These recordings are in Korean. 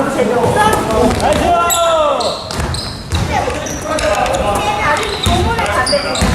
너도 재미없어? 나이스! 이게 아직 공문에 반대되네.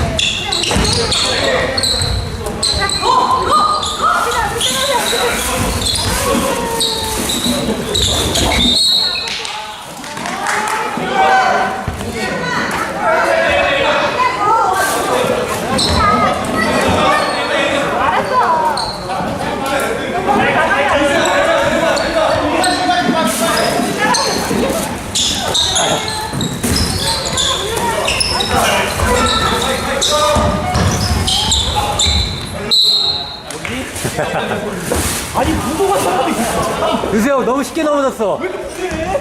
아니, 누구가 사람이 있어? 유세요 너무 쉽게 넘어졌어.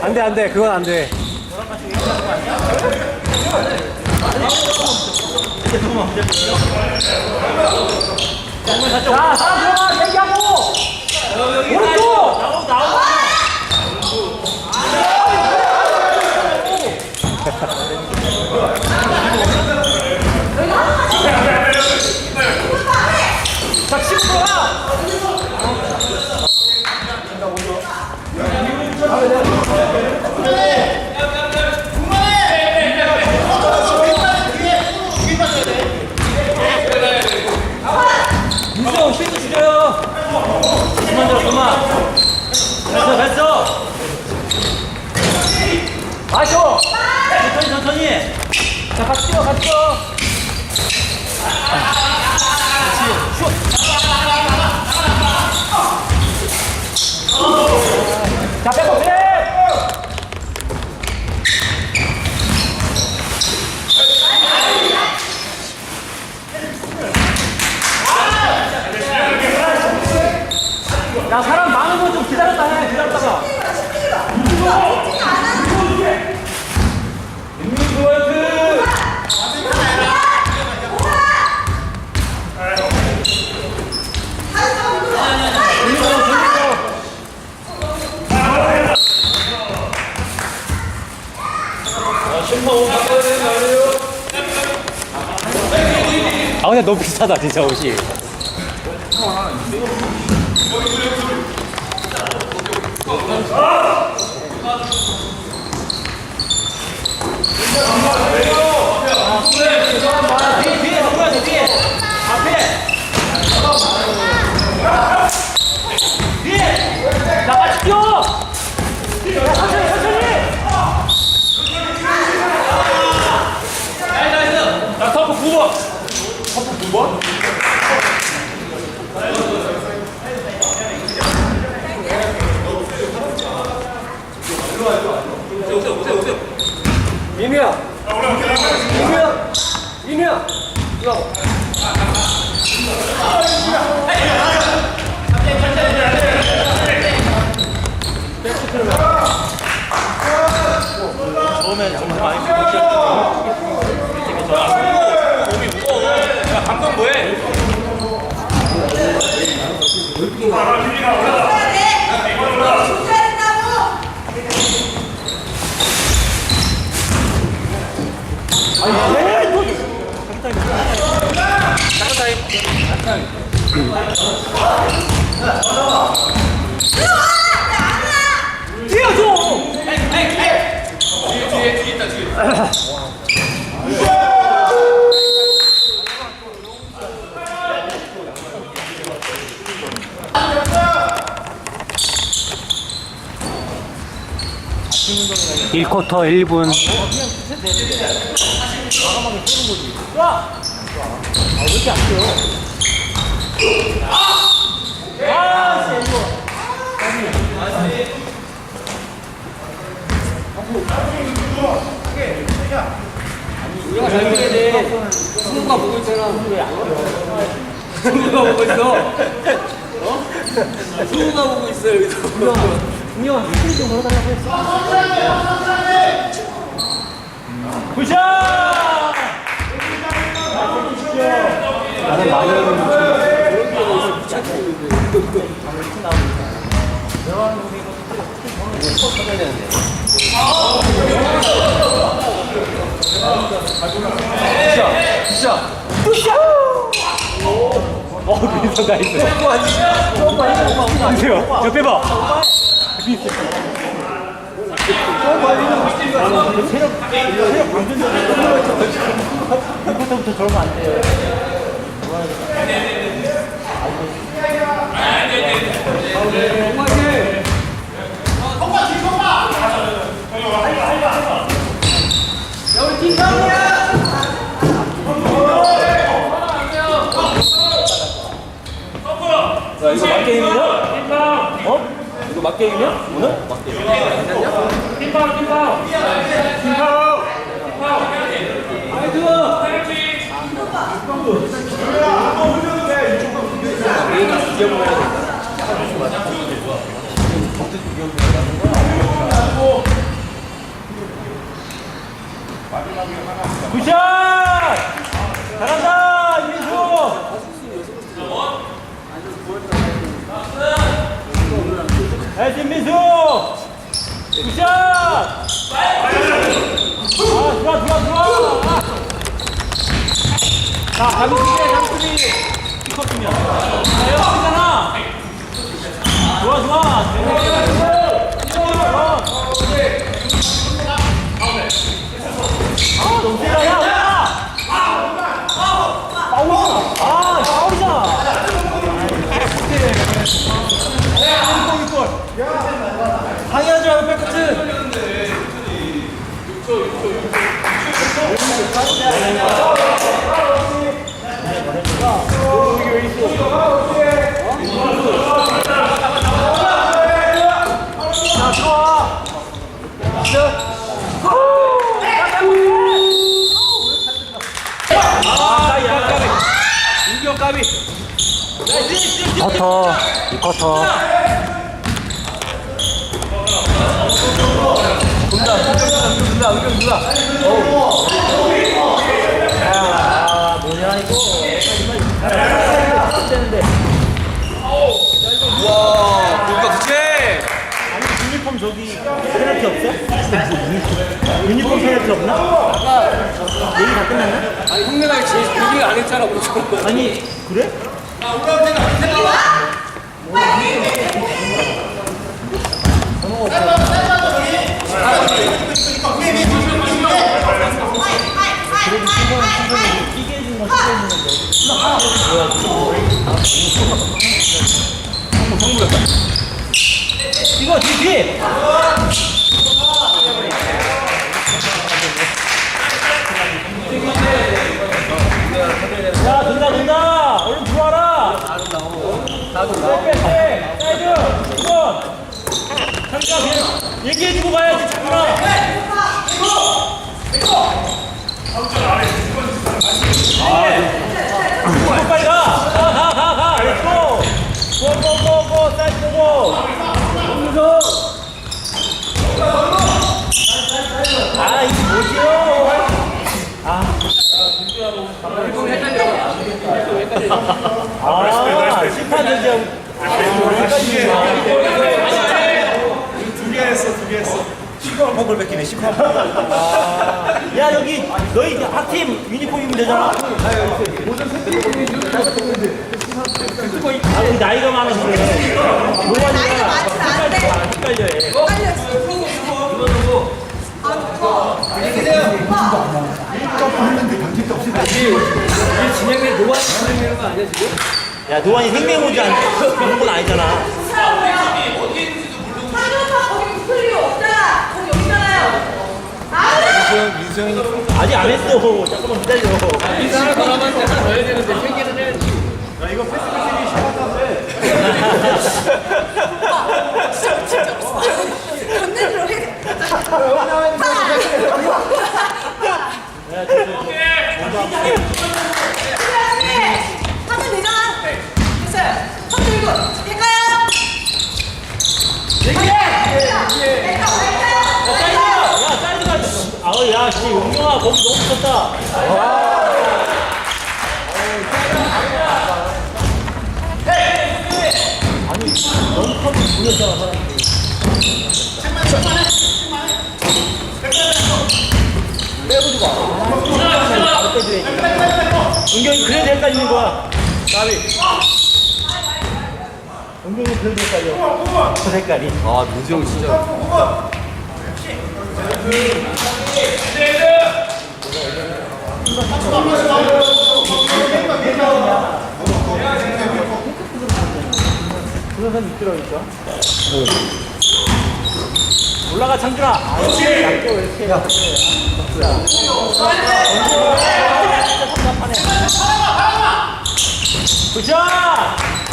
안 돼 안 돼 그건 안 돼. 자, 사람 들어가! 얘기하고! 오른쪽! 나오고, 나오고! 자, 치고 들어가! 민수 쉴드 줄여요 그만 들어 그만 됐어 됐어 마셔 천천히 천천히 자 같이 뛰어 같이 뛰어 그렇지 슛자 빼고 빼 야 사람 많은 건 좀 기다렸다 해 기다렸다가 민민주 화이팅 돌리고 돌리고 아 근데 너무 비슷하다 진짜 옷이. 뒤에! 뒤에 누구야 저 뒤에! 앞에 뒤에 나 같이 뛰어 야 천천히 천천히 나이스 나이스 자 터프 9번 터프 9번 민우야. 민우야. 민우야. 이거. 처음에 정말 많이 몸이 무거워 야 감독 뭐해 뛰어줘 일 1쿼터 1분. 와! 아, 왜 이렇게 안 뛰어? 아, 씨, 이거. 우리가 잘. 승우가 보고 뛰어? 승우가 보고 있어. 어? 승우가 보고 있어, 여기서. 분명 스크린 좀 걸어달라고 했어. 굿샷! 나는 많이 어, 민서 나이스. 보세요. 옆에 봐. 야, 이거 맞게임이냐? 어? 맞게임이야? 오늘? 굿샷! 잘한다, 이민수! 민수! 굿샷! 아, 좋아, 좋아, 좋아! 자, 가비 수비해, 가비 수비! 키커트면. 자, 여기잖아! 좋아, 좋아! 아, 너무 세다, 야, 야! 파울이잖아. 아, 파울이잖아. 방해하지 말고 백 들어와. 아. 커터, 이 커터. 돈다, 은경 누나. 아, 뭐냐, 이거. 안 되는데. 와, 뭔가 그치? 아니, 유니폼 저기 페널티 없어? 유니폼 페널티 없나? 얘기 다 끝났나? 아니, 형네가 제일 얘기를 안 했잖아, 그렇죠? 아니, 그래? 끼게 해준 건 끼게 해준 건데. 이거 뒤, 뒤! 야, 돈다, 돈다! 얼른 들어와라! 빼, 빼, 빼! 사이드! 2번! 잠깐, 그냥 얘기해주고 가야지, 자꾸나! 아, 빨리 가! 가, 가, 가, 가! 렛츠고! 고, 고, 고, 고! 사이드 고! 여기서! 아, 이게 뭐지요? 아, 심판 전지하고. 두개 했어, 두 개 했어. 시커먼 mog을 뺏기네, 시커먼. 야, 여기 너희 학팀 유니폼 입으면 되잖아. 아, 우리 나이가 많아서 그래. 나이가 많지 않은데. 헷갈려, 해. 이게 진행에 노안 진행되는 거 아니야, 지금? 야, 노안이 생명오지 않, 그런 건 아니잖아. 아직 안 했어. 잠깐만 기다려. 인사 하나 더 남았는데 하나 더 해야 되는데, 세 개는 해야지. 야, 이거 패스 패스이 심각한데. 하면 되잖아. 됐어요. 손 들고 할까요? 야, 사이드가. 아우, 야, 씨, 용영아, 거기 너무 붙었다. 아니, 너무 컵을 불렸잖아, 사람들이. 빼줘야지. 은경이 그래도 헷갈리는 거야. 나비. 은경이 그래도 헷갈려. 저 색깔이. 아, 민지 형 진짜. 올라가 창준아. 얇게 왜 이렇게 야. 굿샷!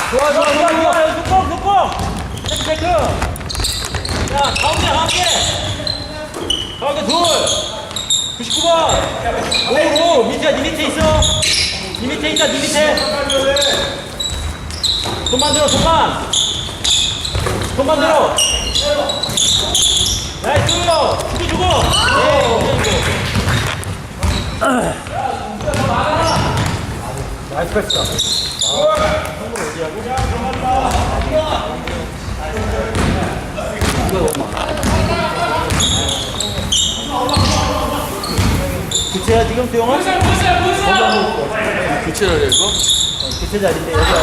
좋아, 좋아, 좋아, 좋아. 속공, 속공. 체크, 체크. 야, 가운데, 가운데. 가운데 둘. 99번. 오, 오, 밑에, 니 밑에 있어. 니 밑에 있다, 니 밑에. 손만 들어, 손만. 손만 들어. 나이스! 주고, 주고. 네, 나이스 패스다. 교체야 지금? 교체를 해 이거? 교체 자리인데 여기 와.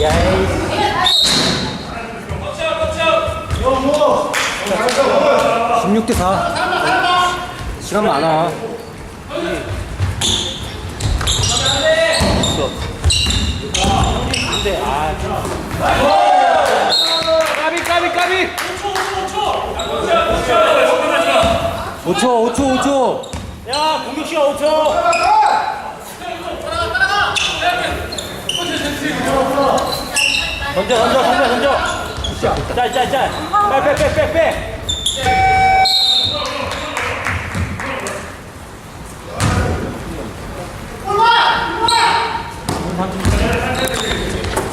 야이 16대 4. 시간 많아. 까비 까비 까비 5초, 5초, 5초. 야 공격 시간 5초 던져 던져 던져 던져 짤 짤짤빼빼빼 빼 빼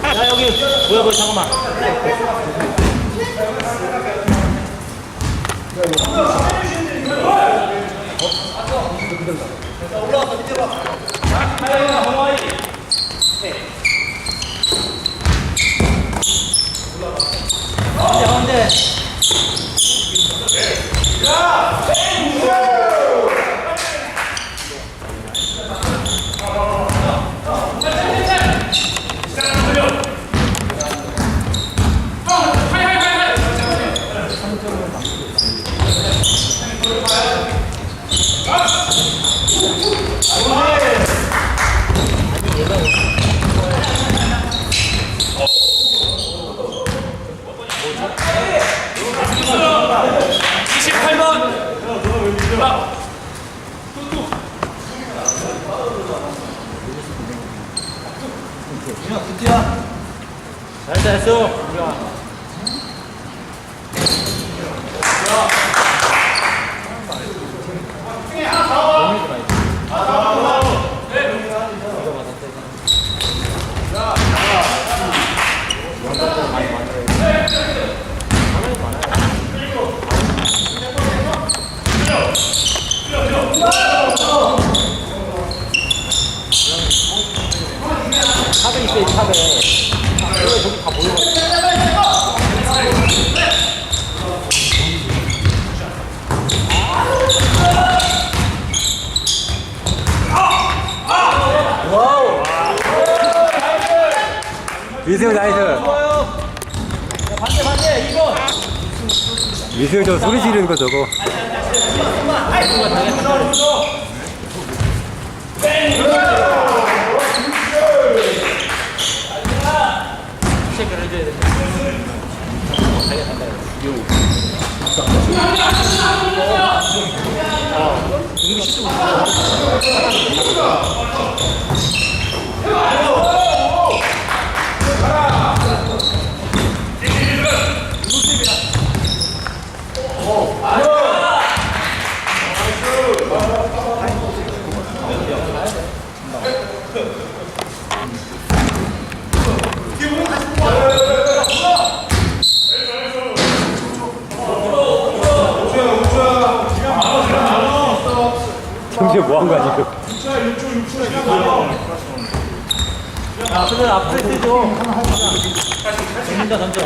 야 여기. 뭐야 뭐야 잠깐만. 가운데 가운데 잘했어 잘했어 탑에 있어 이 탑에 왜 저기 다 모여 미세요, 나이스. 좋아요 자, 반대 반대 2번 미세요, 저 소리 지르는 거 저거. 체크를 정신 뭐한 거야, 지금? 야, 그래 앞으로 뛰죠. 던진다 던져.